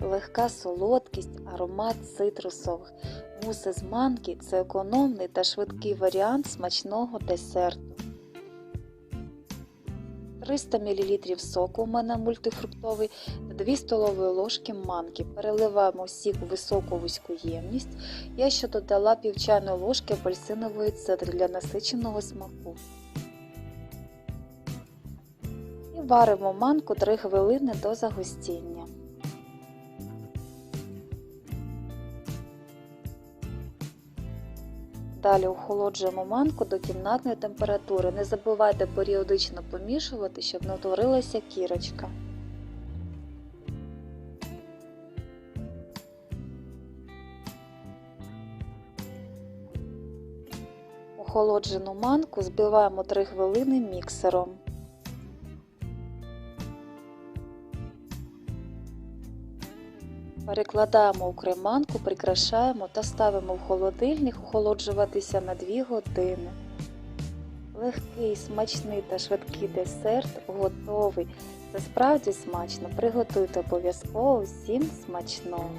Легка солодкість, аромат цитрусових. Муси з манки це економний та швидкий варіант смачного десерту. 300 мл соку у мене мультифруктовий та 2 столові ложки манки. Переливаємо сік у високу вузьку ємність. Я ще додала пів чайної ложки апельсинової цедри для насиченого смаку. І варимо манку 3 хвилини до загустіння. Далі охолоджуємо манку до кімнатної температури. Не забувайте періодично помішувати, щоб не утворилася кірочка. Охолоджену манку збиваємо 3 хвилини міксером. Перекладаємо у креманку, прикрашаємо та ставимо в холодильник охолоджуватися на 2 години. Легкий, смачний та швидкий десерт готовий. Це справді смачно. Приготуйте обов'язково всім смачного!